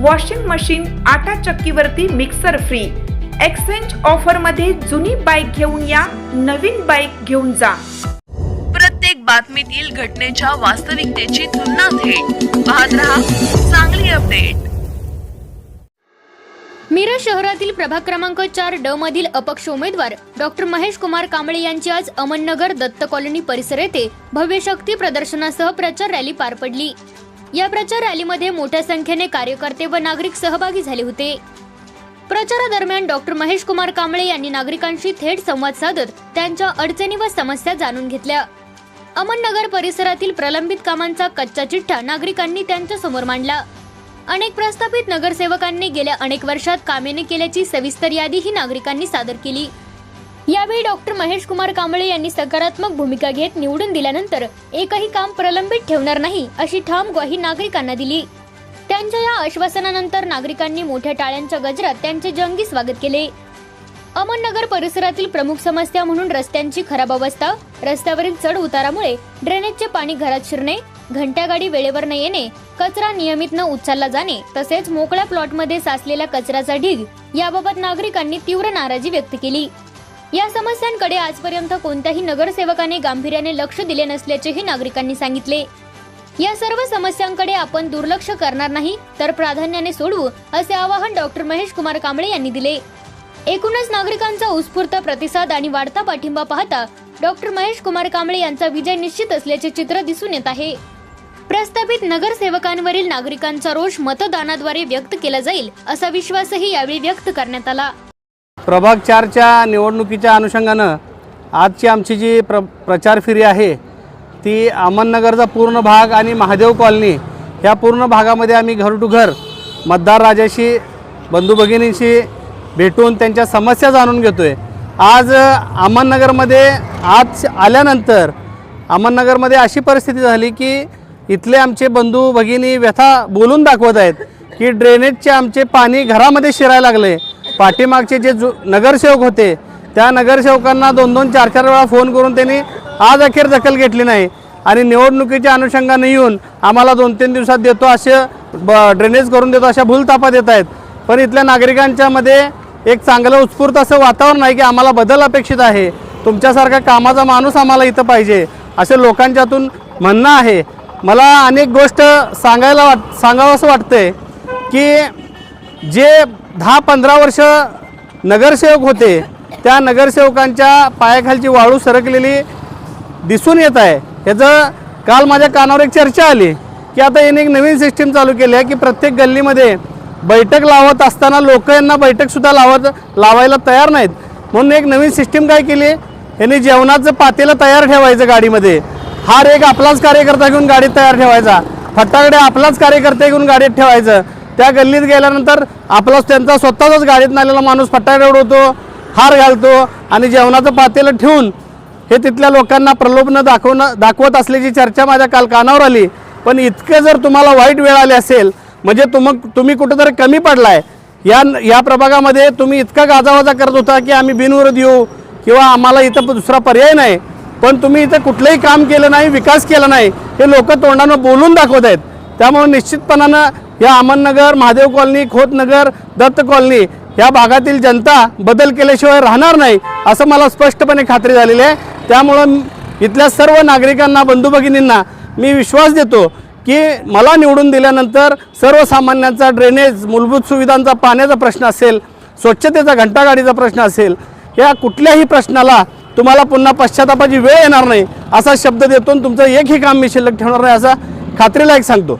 Washing machine आटा चक्कीवरती mixer free. Exchange ऑफरमध्ये जुनी बाईक घेऊन या नवीन बाईक घेऊन जा. प्रत्येक बातमीतील घटनेच्या वास्तविकतेची तुलना थेट. पाहत रहा चांगली अपडेट मिरज शहरातील प्रभाग क्रमांक चार ड मधील अपक्ष उमेदवार डॉक्टर महेश कुमार कांबळे यांची आज अमननगर दत्त कॉलनी परिसर येथे भव्य शक्ती प्रदर्शनासह प्रचार रॅली पार पडली. या प्रचार रॅलीमध्ये मोठ्या संख्येने कार्यकर्ते व नागरिक सहभागी झाले होते. प्रचारादरम्यान डॉक्टर महेश कुमार कांबळे यांनी नागरिकांशी थेट संवाद साधत त्यांच्या अडचणी व समस्या जाणून घेतल्या. अमननगर परिसरातील प्रलंबित कामांचा कच्चा चिठ्ठा नागरिकांनी त्यांच्यासमोर मांडला. अनेक प्रस्थापित नगरसेवकांनी गेल्या अनेक वर्षात कामे केल्याची सविस्तर यादी ही नागरिकांनी सादर केली. यावेळी डॉक्टर महेश कुमार कांबळे यांनी सकारात्मक भूमिका घेत निवडून दिल्यानंतर एकही काम प्रलंबित ठेवणार नाही अशी ठाम ग्वाही नागरिकांना दिली. त्यांच्या या आश्वासनानंतर नागरिकांनी मोठ्या टाळ्यांच्या गजरात त्यांचे जंगी स्वागत केले. अहमदनगर परिसरातील प्रमुख समस्या म्हणून रस्त्यांची खराब अवस्था रस्त्यावरील चढ उतारामुळे ड्रेनेजचे पाणी घरात शिरणे घंट्या गाडी वेळेवर न येणे कचरा नियमित न उचलला जाणे तसेच मोकळ्या प्लॉटमध्ये साचलेला कचऱ्याचा ढीग याबाबत नागरिकांनी तीव्र नाराजी व्यक्त केली. या समस्यांकडे आजपर्यंत कोणत्याही नगरसेवकाने गांभीर्याने लक्ष दिले नसल्याचेही नागरिकांनी सांगितले. या सर्व समस्यांकडे आपण दुर्लक्ष करणार नाही तर प्राधान्याने सोडवू असे आवाहन डॉक्टर महेश कुमार कांबळे यांनी दिले. एकूणच नागरिकांचा उत्स्फूर्त प्रतिसाद आणि वाढता पाठिंबा पाहता डॉक्टर महेश कुमार कांबळे यांचा विजय निश्चित असल्याचे चित्र दिसून येत आहे. प्रस्थापित नगरसेवकांवरील नागरिकांचा रोष मतदानाद्वारे व्यक्त केला जाईल असा विश्वासही यावेळी व्यक्त करण्यात आला. प्रभाग चारच्या निवडणुकीच्या अनुषंगानं आजची आमची जी प्र प्रचार फेरी आहे ती अहमदनगरचा पूर्ण भाग आणि महादेव कॉलनी ह्या पूर्ण भागामध्ये आम्ही घर टू घर मतदार राजाशी बंधू भगिनींशी भेटून त्यांच्या समस्या जाणून घेतो आहे आज अहमदनगरमध्ये आज आल्यानंतर अहमदनगरमध्ये अशी परिस्थिती झाली की इथले आमचे बंधू भगिनी व्यथा बोलून दाखवत आहेत की ड्रेनेजचे आमचे पाणी घरामध्ये शिरायला लागले. पाठीमागचे जे जु नगरसेवक होते त्या नगरसेवकांना दोन दोन चार चार वेळा फोन करून त्यांनी आज अखेर दखल घेतली नाही. आणि निवडणुकीच्या अनुषंगाने येऊन आम्हाला दोन तीन दिवसात देतो असे ब ड्रेनेज करून देतो अशा भूलतापा देत आहेत. पण इथल्या नागरिकांच्या मध्ये एक चांगलं उत्स्फूर्त असं वातावरण आहे की आम्हाला बदल अपेक्षित आहे. तुमच्यासारखा कामाचा माणूस आम्हाला इथं पाहिजे असे लोकांच्यातून म्हणणं आहे. मला अनेक गोष्ट सांगायला वाट सांगावं असं वाटतंय की जे दहा पंधरा वर्ष नगरसेवक होते त्या नगरसेवकांच्या पायाखालची वाळू सरकलेली दिसून येत आहे. ह्याचं काल माझ्या कानावर एक चर्चा आली की आता याने एक नवीन सिस्टीम चालू केली आहे की प्रत्येक गल्लीमध्ये बैठक लावत असताना लोक यांना बैठकसुद्धा लावत लावायला तयार नाहीत. म्हणून एक नवीन सिस्टीम काय केली? यांनी जेवणाचं पातेलं तयार ठेवायचं गाडीमध्ये. हार एक आपलाच कार्यकर्ता घेऊन गाडीत तयार ठेवायचा. फटाकडे आपलाच कार्यकर्ता घेऊन गाडीत ठेवायचं. त्या गल्लीत गेल्यानंतर आपलाच त्यांचा स्वतःचाच गाडीत आलेला माणूस फटाकडे उडवतो हार घालतो आणि जेवणाचं पातेलं ठेवून हे तिथल्या लोकांना प्रलोभनं दाखवणं दाखवत असल्याची चर्चा माझ्या काल कानावर आली. पण इतकं जर तुम्हाला वाईट वेळ आली असेल म्हणजे तुम तुम्ही कुठंतरी कमी पडलाय. या या प्रभागामध्ये तुम्ही इतका गाजावाजा करत होता की आम्ही बिनविरोध येऊ किंवा आम्हाला इथं दुसरा पर्याय नाही. पण तुम्ही इथं कुठलंही काम केलं नाही विकास केला नाही हे लोक तोंडानं बोलून दाखवत आहेत. त्यामुळे निश्चितपणानं या अमननगर महादेव कॉलनी खोतनगर दत्त कॉलनी या भागातील जनता बदल केल्याशिवाय राहणार नाही असं मला स्पष्टपणे खात्री झालेली आहे. त्यामुळं इथल्या सर्व नागरिकांना बंधू भगिनींना मी विश्वास देतो की मला निवडून दिल्यानंतर सर्वसामान्यांचा ड्रेनेज मूलभूत सुविधांचा पाण्याचा प्रश्न असेल स्वच्छतेचा घंटागाडीचा प्रश्न असेल या कुठल्याही प्रश्नाला तुम्हाला पुन्हा पश्चातापाची वेळ येणार नाही असा शब्द देतो तुमचं एकही काम मी शिल्लक ठेवणार नाही असा खात्रीला एक सांगतो.